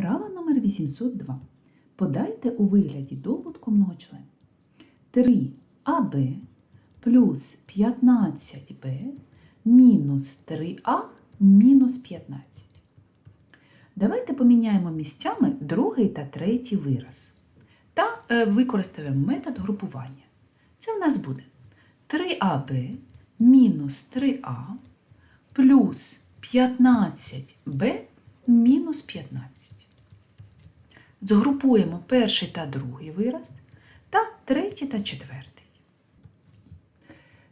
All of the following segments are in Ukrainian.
Вправа номер 802. Подайте у вигляді добутку многочлен. 3аб плюс 15б мінус 3а мінус 15. Давайте поміняємо місцями другий та третій вираз. Та е, використаємо метод групування. Це в нас буде 3аб мінус 3а плюс 15b мінус 15. Згрупуємо перший та другий вираз та третій та четвертий.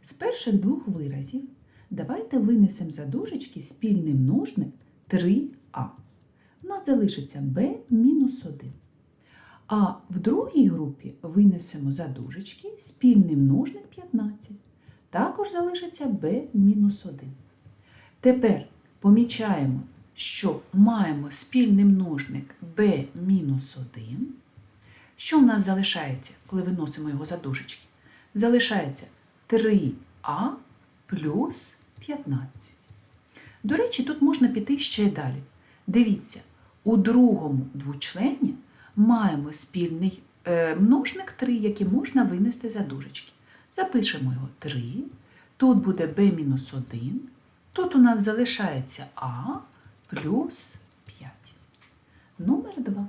З перших двох виразів давайте винесемо за дужечки спільний множник 3а. У нас залишиться b мінус 1. А в другій групі винесемо за дужечки спільний множник 15. Також залишиться b мінус 1. Тепер помічаємо, що маємо спільний множник b-1. Що в нас залишається, коли виносимо його за дужечки? Залишається 3а плюс 15. До речі, тут можна піти ще й далі. Дивіться, у другому двочлені маємо спільний е, множник 3, який можна винести за дужечки. Запишемо його 3. Тут буде b-1. Тут у нас залишається а плюс 5. Номер 2.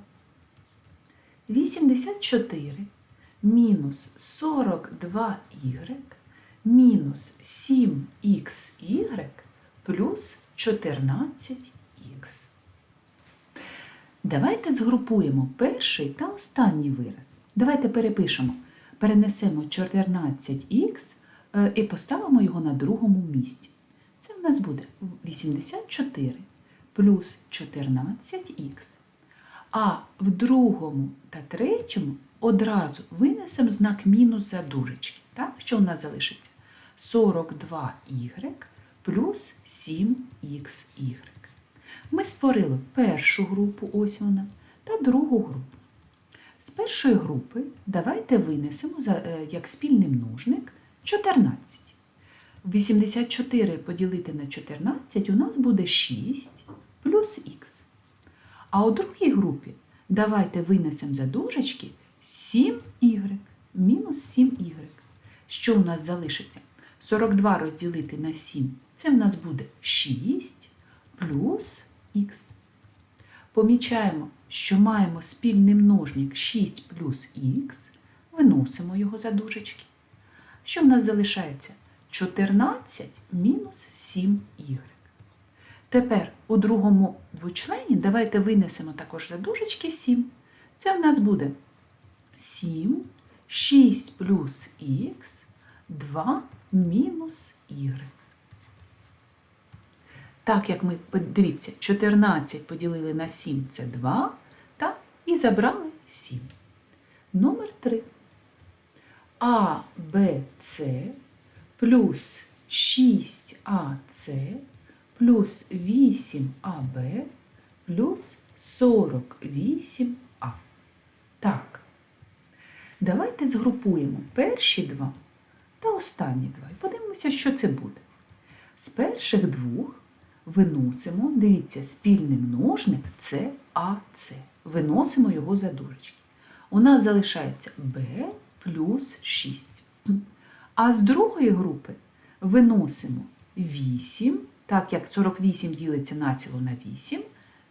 84 мінус 42y мінус 7xy плюс 14х. Давайте згрупуємо перший та останній вираз. Давайте перепишемо, перенесемо 14х е, і поставимо його на другому місці. Це в нас буде 84 плюс 14х. А в другому та третьому одразу винесемо знак мінус за дужечки. Так? Що в нас залишиться? 42y плюс 7xy. Ми створили першу групу, ось вона, та другу групу. З першої групи давайте винесемо е, як спільний множник 14. 84 поділити на 14 у нас буде 6 плюс х. А у другій групі давайте винесемо за дужечки 7y мінус 7y. Що у нас залишиться? 42 розділити на 7 це в нас буде 6 плюс х. Помічаємо, що маємо спільний множник 6 плюс х, виносимо його за дужечки. Що в нас залишається? 14 мінус 7y. Тепер у другому двочлені давайте винесемо також за дужечки 7. Це в нас буде 7, 6 плюс х, 2 мінус y. Так як ми, дивіться, 14 поділили на 7 це 2, та, і забрали 7. Номер 3. А, Б, С плюс 6АС плюс 8АБ плюс 48А. Так. Давайте згрупуємо перші два та останні два. І подивимося, що це буде. З перших двох виносимо, дивіться, спільний множник це АС. Виносимо його за дужечки. У нас залишається b плюс 6. А з другої групи виносимо 8, так як 48 ділиться націло на 8,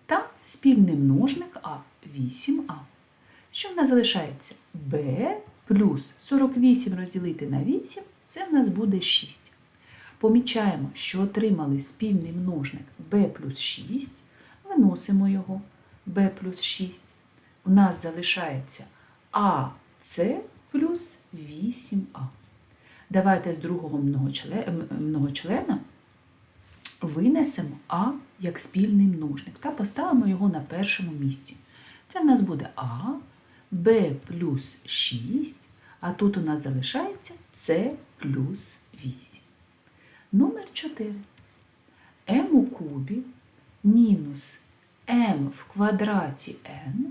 та спільний множник А 8а. Що в нас залишається? b плюс 48 розділити на 8, це в нас буде 6. Помічаємо, що отримали спільний множник b плюс 6, виносимо його b плюс 6. У нас залишається АС плюс 8а. Давайте з другого многочлена винесемо А як спільний множник та поставимо його на першому місці. Це в нас буде А, Б плюс 6, а тут у нас залишається С плюс 8. Номер 4. М у кубі мінус М в квадраті n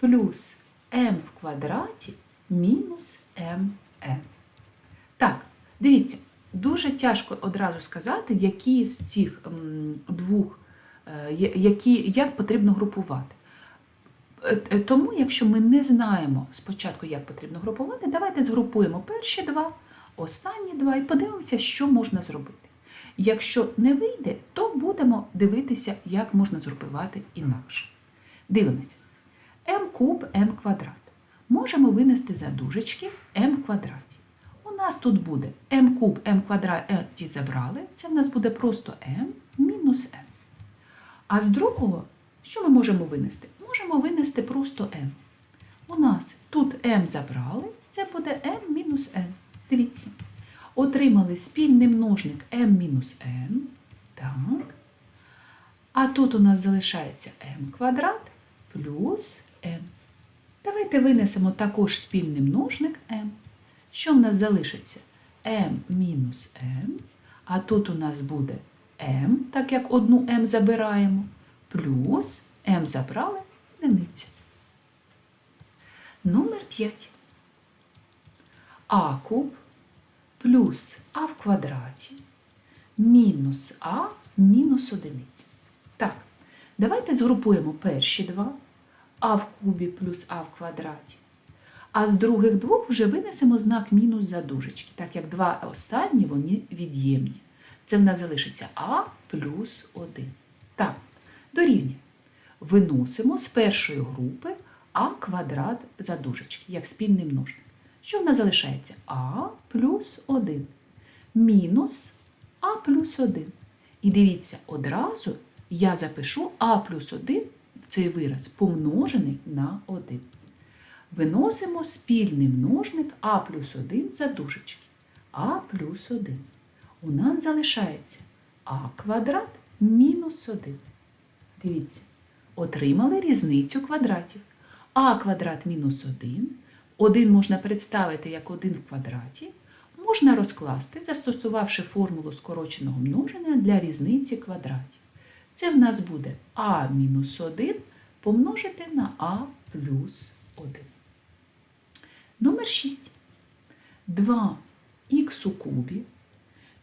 плюс М в квадраті мінус МН. Дивіться, дуже тяжко одразу сказати, які з цих двох, е, які, як потрібно групувати. Е, е, Тому, якщо ми не знаємо спочатку, як потрібно групувати, давайте згрупуємо перші два, останні два і подивимося, що можна зробити. Якщо не вийде, то будемо дивитися, як можна згрупувати інакше. Дивимося. m куб m квадрат. Можемо винести за дужечки в квадраті. У нас тут буде m куб m квадраті забрали, це в нас буде просто m мінус n. А з другого, що ми можемо винести? Можемо винести просто m. У нас тут m забрали, це буде m мінус n. Дивіться. Отримали спільний множник m мінус n. Так. А тут у нас залишається m квадрат плюс m. Давайте винесемо також спільний множник m. Що в нас залишиться? m мінус n. А тут у нас буде m, так як одну m забираємо, плюс m забрали одиниця. Номер 5. а куб плюс а в квадраті мінус а мінус одиниця. Так, давайте згрупуємо перші два а в кубі плюс а в квадраті. А з других двох вже винесемо знак мінус за дужечки, так як два останні вони від'ємні. Це в нас залишиться а плюс 1. Так, дорівнює. Виносимо з першої групи а квадрат за дужечки, як спільний множник. Що в нас залишається? а плюс 1 мінус а плюс 1. І дивіться, одразу я запишу а плюс 1 в цей вираз помножений на 1. Виносимо спільний множник а плюс 1 за дужечки. а плюс 1. У нас залишається а квадрат мінус 1. Дивіться, отримали різницю квадратів. а квадрат мінус 1. 1 можна представити як 1 в квадраті. Можна розкласти, застосувавши формулу скороченого множення для різниці квадратів. Це в нас буде а мінус 1 помножити на а плюс 1. Номер 6. 2х у кубі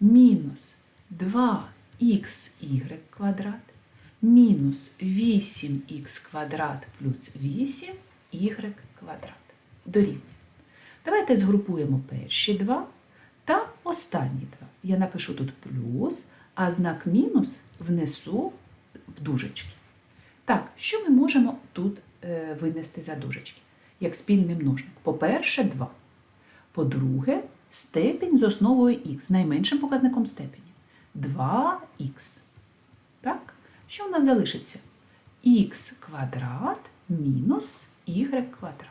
мінус 2xy квадрат мінус 8х квадрат плюс 8y квадрат. Дорівнює. Давайте згрупуємо перші два та останні два. Я напишу тут плюс, а знак мінус внесу в дужечки. Так, що ми можемо тут е, винести за дужечки? Як спільний множник. По-перше, 2. По-друге, степінь з основою х, з найменшим показником степені. 2х. Так? Що в нас залишиться? х квадрат мінус y квадрат.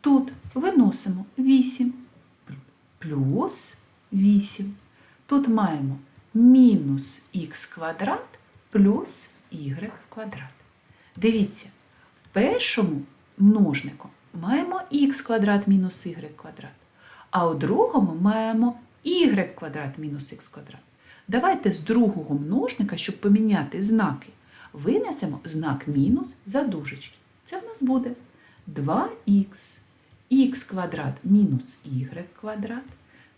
Тут виносимо 8 плюс 8. Тут маємо мінус х квадрат плюс y квадрат. Дивіться, в першому множнику маємо х квадрат мінус y квадрат, а у другому маємо y квадрат мінус х квадрат. Давайте з другого множника, щоб поміняти знаки, винесемо знак мінус за дужечки. Це в нас буде 2х, х квадрат мінус y квадрат,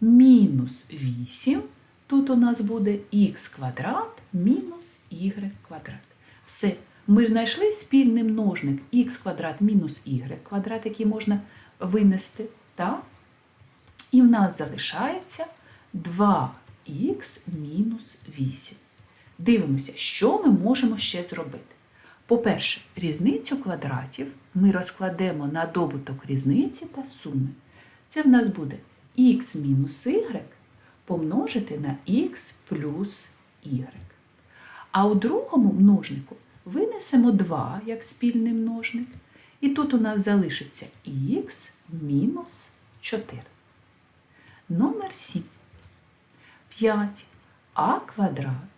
мінус 8. Тут у нас буде х квадрат мінус y квадрат. Все. Ми знайшли спільний множник х квадрат мінус y квадрат, який можна винести. Так? І в нас залишається 2х мінус 8. Дивимося, що ми можемо ще зробити. По-перше, різницю квадратів ми розкладемо на добуток різниці та суми. Це в нас буде х мінус y помножити на х плюс y. А у другому множнику винесемо 2 як спільний множник. І тут у нас залишиться х мінус 4. Номер 7. 5а квадрат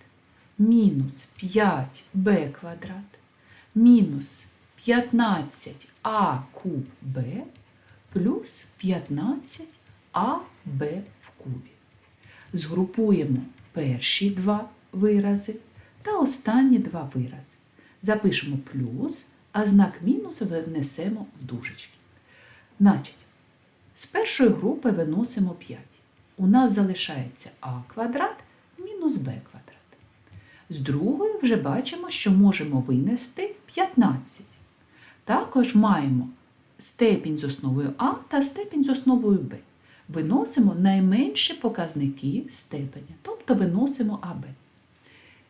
мінус 5b квадрат мінус 15а куб b плюс 15аб в кубі. Згрупуємо перші два вирази та останні два вирази. Запишемо плюс, а знак мінус внесемо в дужечки. Значить, з першої групи виносимо 5. У нас залишається а квадрат мінус b квадрат. З другої вже бачимо, що можемо винести 15. Також маємо степінь з основою А та степінь з основою Б. Виносимо найменші показники степеня, тобто виносимо АБ.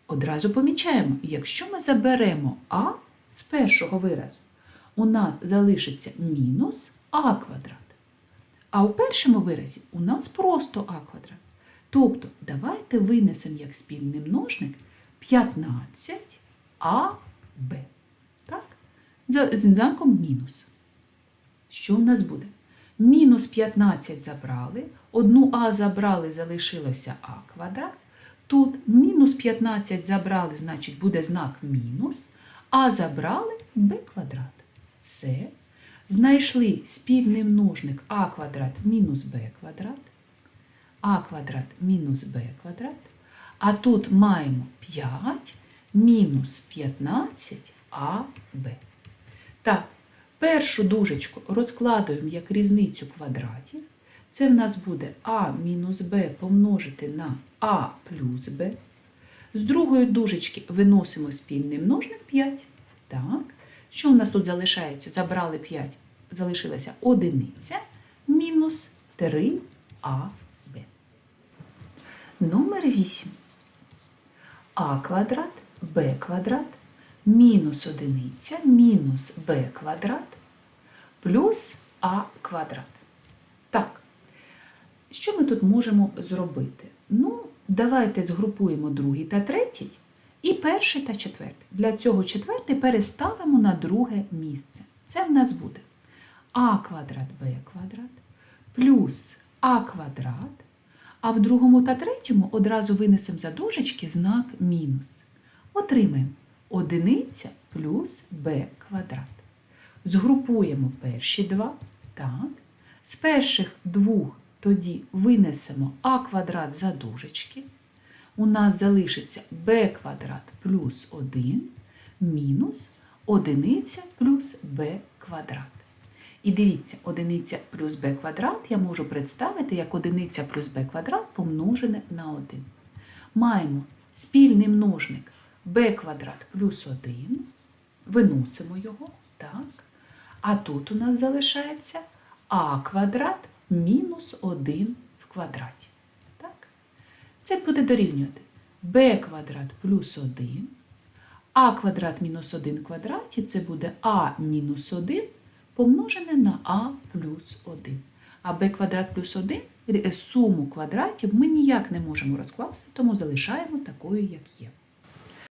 Одразу помічаємо, якщо ми заберемо А з першого виразу, у нас залишиться мінус А квадрат. А у першому виразі у нас просто А квадрат. Тобто, давайте винесемо як спільний множник 15АБ. Так? За знаком мінус. Що у нас буде? Мінус 15 забрали, одну А забрали, залишилося А квадрат. Тут мінус 15 забрали, значить буде знак мінус, а забрали b квадрат. Все. Знайшли спільний множник а квадрат мінус b квадрат, а квадрат мінус b квадрат. А тут маємо 5 мінус 15 аб. Так, першу дужечку розкладуємо як різницю квадратів. Це в нас буде а мінус b помножити на а плюс b. З другої дужечки виносимо спільний множник 5. Так. Що у нас тут залишається? Забрали 5, залишилася одиниця мінус 3аб. Номер 8. а квадрат, b квадрат, мінус одиниця, мінус b квадрат, плюс а квадрат. Так, що ми тут можемо зробити? Ну, давайте згрупуємо другий та третій і перший та четвертий. Для цього четвертий переставимо на друге місце. Це в нас буде а квадрат b квадрат плюс а квадрат. А в другому та третьому одразу винесемо за дужечки знак мінус. Отримаємо одиниця плюс b квадрат. Згрупуємо перші два. Так. З перших двох тоді винесемо а квадрат за дужечки. У нас залишиться b квадрат плюс 1 мінус одиниця плюс b квадрат. І дивіться, одиниця плюс b квадрат я можу представити як одиниця плюс b квадрат помножене на 1. Маємо спільний множник b квадрат плюс 1. Виносимо його. так. А тут у нас залишається а квадрат мінус 1 в квадраті. Так? Це буде дорівнювати b квадрат плюс 1, а квадрат мінус 1 в квадраті це буде а мінус 1 помножене на а плюс 1. А b квадрат плюс 1 суму квадратів ми ніяк не можемо розкласти, тому залишаємо такою, як є.